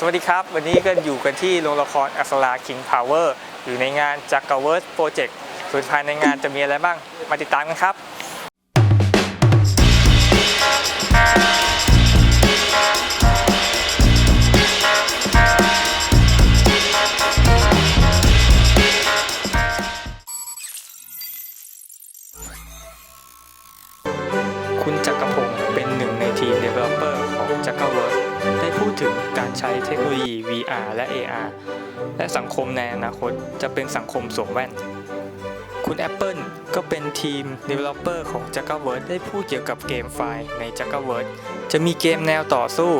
สวัสดีครับ วันนี้ก็อยู่กันที่โรงละครอัศราคิงพาวเวอร์อยู่ในงานจักรเวิร์สโปรเจกต์ส่วนภายในงานจะมีอะไรบ้าง มาติดตามกันครับ คุณจักร ถึงการใช้เทคโนโลยี VR และ AR และสังคมในอนาคตจะเป็นสังคมสวมแว่น คุณ Apple ก็เป็นทีม Developer ของ j a g g e r v e r s e ได้พูดเกี่ยวกับเกมไฟล์ใน j a g g e r v e r s e จะมีเกมแนวต่อสู้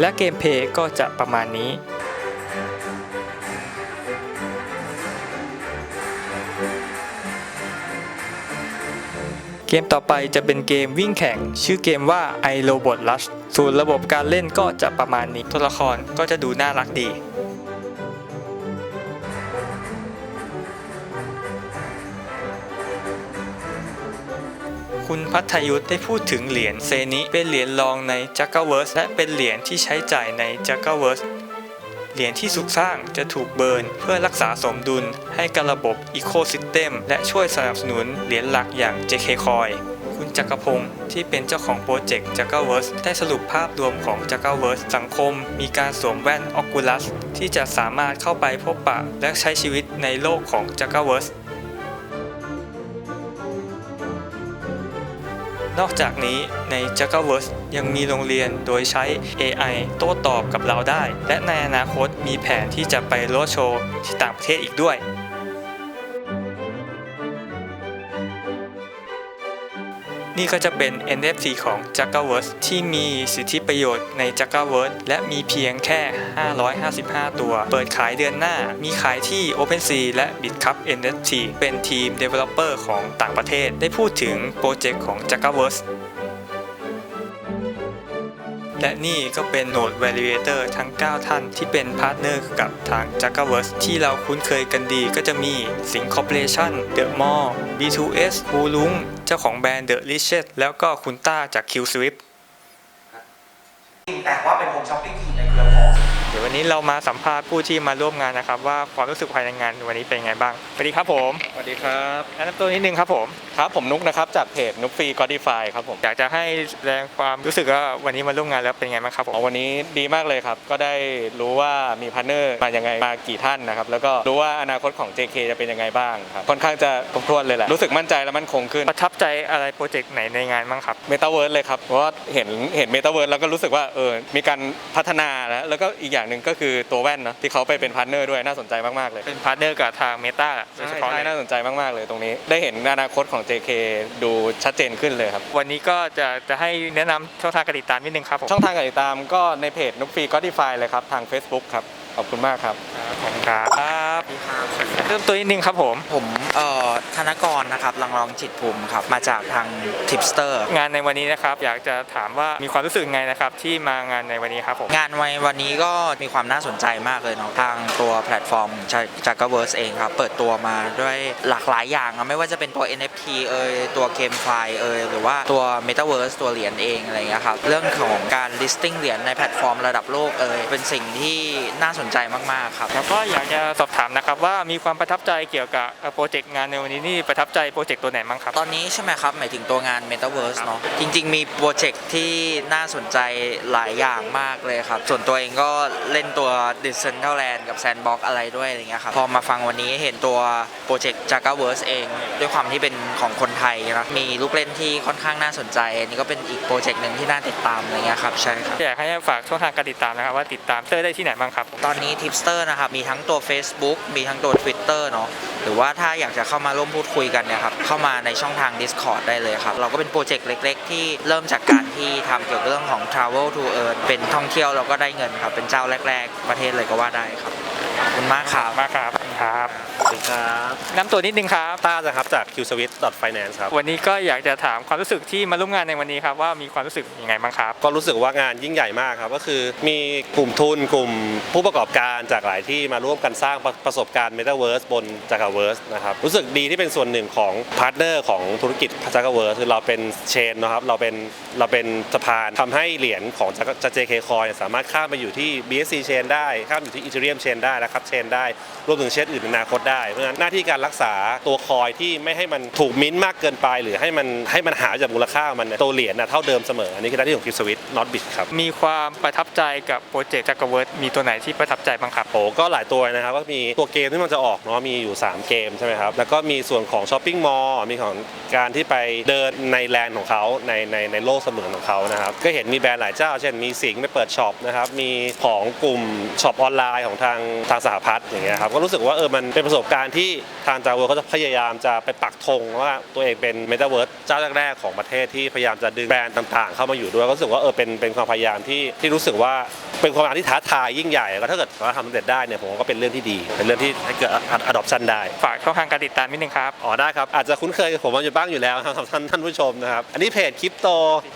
และเกมเพลย์ก็จะประมาณนี้ เกมต่อไปจะเป็นเกมวิ่งแข่ง ชื่อเกมว่า i Robot Rush ส่วนระบบการเล่นก็จะประมาณนี้ ตัวละครก็จะดูน่ารักดีคุณพัทยุทธ์ได้พูดถึงเหรียญเซนิเป็นเหรียญรองใน j a g g e r v e r s e และเป็นเหรียญที่ใช้จ่ายใน j a g g e r v e r s e เหรียญที่สุกสร้างจะถูกเบิร์นเพื่อรักษาสมดุลให้กับระบบ Ecosystem และช่วยสนับสนุนเหรียญหลักอย่าง JK Coin คุณจักรพงศ์ที่เป็นเจ้าของโปรเจกต์ j a g g e r v e r s e ได้สรุปภาพรวมของ j a g g e r v e r s e สังคม มีการสวมแว่น Oculus ที่จะสามารถเข้าไปพบปะและใช้ชีวิตในโลกของ j a g g e r v e r s e นอกจากนี้ใน j a g g e r v e r s e ยังมีโรงเรียนโดยใช้ AI โต้ตอบกับเราได้ และในอนาคตมีแผนที่จะไปโลดโชว์ที่ต่างประเทศอีกด้วย นี่ก็จะเป็น NFT ของ j a g g e r v e r s e ที่มีสิทธิประโยชน์ใน j a g g e r v e r s e และมีเพียงแค่ 555 ตัว เปิดขายเดือนหน้า มีขายที่ OpenSea และ BitCup NFT เป็นทีม Developer ของต่างประเทศ ได้พูดถึงโปรเจกต์ของ j a g g e r v e r s e และนี่ก็เป็นโหนด Validator ทั้ง 9 ท่านที่เป็นพาร์ทเนอร์กับทาง j a g g e r v e r s e ที่เราคุ้นเคยกันดีก็จะมี Sing Corporation The Mall B2S ฮูลุงเจ้าของแบรนด์ The Richest แล้วก็คุณต้าจาก Q Swift แต่ว่าเป็นโฮมช้อปปิ้ง เดี๋ยววันนี้เรามาสัมภาษณ์ผู้ที่มาร่วมงานนะครับ ว่าความรู้สึกภายในงานวันนี้เป็นยังไงบ้างสวัสดีครับผมสวัสดีครับแนะนำตัวนิดนึงครับผมครับผมนุกนะครับจากเพจนุกฟรีกอดีฟายครับผมอยากจะให้แสดงความรู้สึกว่าวันนี้มาร่วมงานแล้วเป็นยังไงบ้างครับผมวันนี้ดีมากเลยครับ ก็ได้รู้ว่ามีพาร์ทเนอร์มายังไงมากี่ท่านนะครับแล้วก็รู้ว่าอนาคตของ JK จะเป็นยังไงบ้างครับค่อนข้างจะครบถ้วนเลยแหละรู้สึกมั่นใจและมั่นคงขึ้น ประทับใจอะไรโปรเจกต์ไหนในงานบ้างครับเมตาเวิร์สเลยครับเพราะว่าเห็นเห็นเมตาเวิร์สแล้วก็รู้สึกว่าเออมีการพัฒนาแล้วแล้วก็อีกอย่างหนึ่งก็คือตัวแว่นเนาะที่เขาไปเป็นพาร์ทเนอร์ด้วยน่าสนใจมากๆเลยเป็นพาร์ทเนอร์กับทางเมตาโดยเฉใช่พาะใช่เลยน่าสนใจมากๆเลยตรงนี้ ได้เห็นอนาคตของ JK ดูชัดเจนขึ้นเลยครับ วันนี้ก็จะจะให้แนะนำช่องทางการติดตามนิดนึงครับผมช่องทางการติดตามก็ในเพจนุกฟรีก็ดีฟายเลยครับทาง Facebook ครับขอบคุณมากครับขอบคุณครับ เริ่มตัวนิดนึงครับผม ผมเอ่อธนกรนะครับลังรองจิตภูมิครับ มาจากทางทิปสเตอร์ งานในวันนี้นะครับ อยากจะถามว่ามีความรู้สึกไงนะครับ ที่มางานในวันนี้ครับผม งานวันวันนี้ก็มีความน่าสนใจมากเลยเนาะทางตัวแพลตฟอร์มจากก r เวิร์สเองครับ เปิดตัวมาด้วยหลากหลายอย่างอะไม่ว่าจะเป็นตัว NFT เอยตัวเกมไฟล์เอยหรือว่าตัว Metaverse ตัวเหรียญเองอะไรเงี้ยครับเรื่องของการ listing เหรียญในแพลตฟอร์มระดับโลกเอยเป็นสิ่งที่น่าสนใจมากๆครับแล้วก็อยากจะสอบถามนะครับว่ามีความประทับใจเกี่ยวกับเอ่อโปรเจกต์งานในวันนี้นี่ประทับใจโปรเจกต์ตัวไหนบ้างครับ ตอนนี้ใช่ไหมครับ หมายถึงตัวงาน Metaverse เนาะจริง ๆ มีโปรเจกต์ที่น่าสนใจหลายอย่างมากเลยครับ ส่วนตัวเองก็เล่นตัว Decentraland กับ Sandbox อะไรด้วยอะไรเงี้ยครับพอมาฟังวันนี้เห็นตัวโปรเจกต์ Jagaverse เอง ด้วยความที่เป็นของคนไทยนะมีลูกเล่นที่ค่อนข้างน่าสนใจอันนี้ก็เป็นอีกโปรเจกต์หนึ่งที่น่าติดตามอะไรเงี้ยครับใช่ครับอยากให้ฝากช่องทางการติดตามนะครับว่าติดตามเตอร์ได้ที่ไหนบ้างครับ ตอนนี้ทิปสเตอร์นะครับมีทั้งตัว Facebook มีทั้งตัว Twitter เนาะหรือว่าถ้าอยากจะเข้ามาร่วมพูดคุยกันเนี่ยครับเข้ามาในช่องทาง Discord ได้เลยครับ เราก็เป็นโปรเจกต์เล็ก ๆ ที่เริ่มจากการที่ทำเกี่ยวกับเรื่องของ Travel to Earn เป็นท่องเที่ยวเราก็ได้เงินครับ เป็นเจ้าแรก ๆ ประเทศเลยก็ว่าได้ครับขอบคุณมากครับมากครับครับ วัสดีครับน้ำตัวนิดนึงครับต้านะครับจาก qswitch.finance ครับวันนี้ก็อยากจะถามความรู้สึกที่มาร่วมงานในวันนี้ครับว่ามีความรู้สึกยังไงบ้างครับก็รู้สึกว่างานยิ่งใหญ่มากครับก็คือมีกลุ่มทุนกลุ่มผู้ประกอบการจากหลายที่มาร่วมกันสร้างประประสบการณ์ Metaverse บน j a g a v e r s e นะครับรู้สึกดีที่เป็นส่วนหนึ่งของพาร์ทเนอร์ของธุรกิจ j a g a v e r s e คือเราเป็นเชนนะครับเราเป็นเราเป็นสะพานทำให้เหรียญของ JK Coin สามารถข้ามไปอยู่ที่ BSC Chain ได้ข้ามอยู่ที่ Ethereum Chain ได้และครับ Chain ได้รวมถึงเชนอื่นในอนาคตได้เพราะฉะนั้นหน้าที่การรักษาตัวคอยที่ไม่ให้มันถูกมิ้นท์มากเกินไป หรือให้มันให้มันหาจากมูลค่ามันตัวเหรียญนะเท่าเดิมเสมออันนี้คือหน้าที่ของ QSwitch Not Bit ครับมีความประทับใจกับโปรเจกต์จักรเวิร์ดมีตัวไหนที่ประทับใจบ้างครับโอ้ก็หลายตัวนะครับก็มีตัวเกมที่มันจะออกเนาะมีอยู่ 3 เกมใช่ไหมครับแล้วก็มีส่วนของช้อปปิ้งมอลล์มีของการที่ไปเดินในแลนด์ของเขาในในในโลกเสมือนของเขานะครับก็เห็นมีแบรนด์หลายเจ้า เช่นมีสิงห์ไปเปิดช็อปนะครับมีของกลุ่มช็อปออนไลน์ของทางทางสหพัฒน์อย่างเงี้ยครับก็รู้สึกว่าเออมันเป็นประสบการที่ทางจาเวิร์เขาจะพยายามจะไปปักธงว่าตัวเองเป็นเมตาเวิร์สเจ้าแรกๆของประเทศที่พยายามจะดึงแบรนด์ต่างๆ เข้ามาอยู่ด้วยก็รู้สึกว่าเออเป็นเป็นความพยายามที่ที่รู้สึกว่า เป็นความพยายามที่ท้าทายยิ่งใหญ่แล้วก็ถ้าเกิดว่าทำสำเร็จได้เนี่ยผมว่าก็เป็นเรื่องที่ดี เป็นเรื่องที่ให้เกิด adoption ได้ ฝากช่องทางการติดตามนิดนึงครับ อ๋อได้ครับ อาจจะคุ้นเคยกับผมมาอยู่บ้างอยู่แล้วครับท่านท่านผู้ชมนะครับ อันนี้เพจคริปโต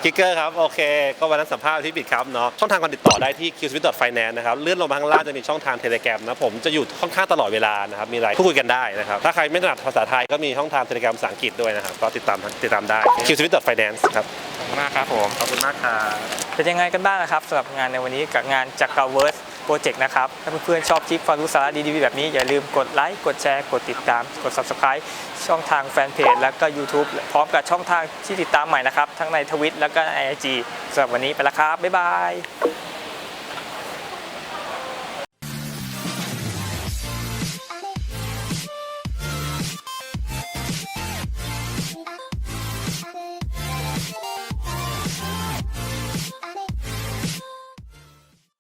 คิกเกอร์ครับ โอเค ก็วันนั้นสัมภาษณ์ที่บิดครับเนาะช่องทางการติดต่อได้ที่ q s w i t f i n a n c e นะครับเลื่อนลงมาข้างล่างจะมีช่องทางเทเล gram นะผมจะอยู่ค่อนข้างตลอดเวลานะครับมีอะไรพูดคุยกันได้นะครับถ้าใครไม่ถนัดภาษาไทยก็มีช่องทางเทเล gram ภาษาอังกฤษด้วยนะครับก็ติดตามติดตามได้ q s w i t f i n a n c e ครับขอบคุณ มากครับผมขอบคุณมากครับเป็นยังไงกันบ้างนะครับสำหรับงานในวันนี้กับงานจักรเวิร์สโปรเจกต์นะครับ ถ้าเพื่อนๆชอบคลิปความรู้สาระดีๆแบบนี้ อย่าลืมกดไลค์กดแชร์กดติดตาม กด Subscribe ช่องทางแฟนเพจแล้วก็ YouTube พร้อมกับช่องทางที่ติดตามใหม่นะครับ ทั้งในทวิตแล้วก็ในไอจีสำหรับวันนี้ไปแล้วครับ บ๊ายบาย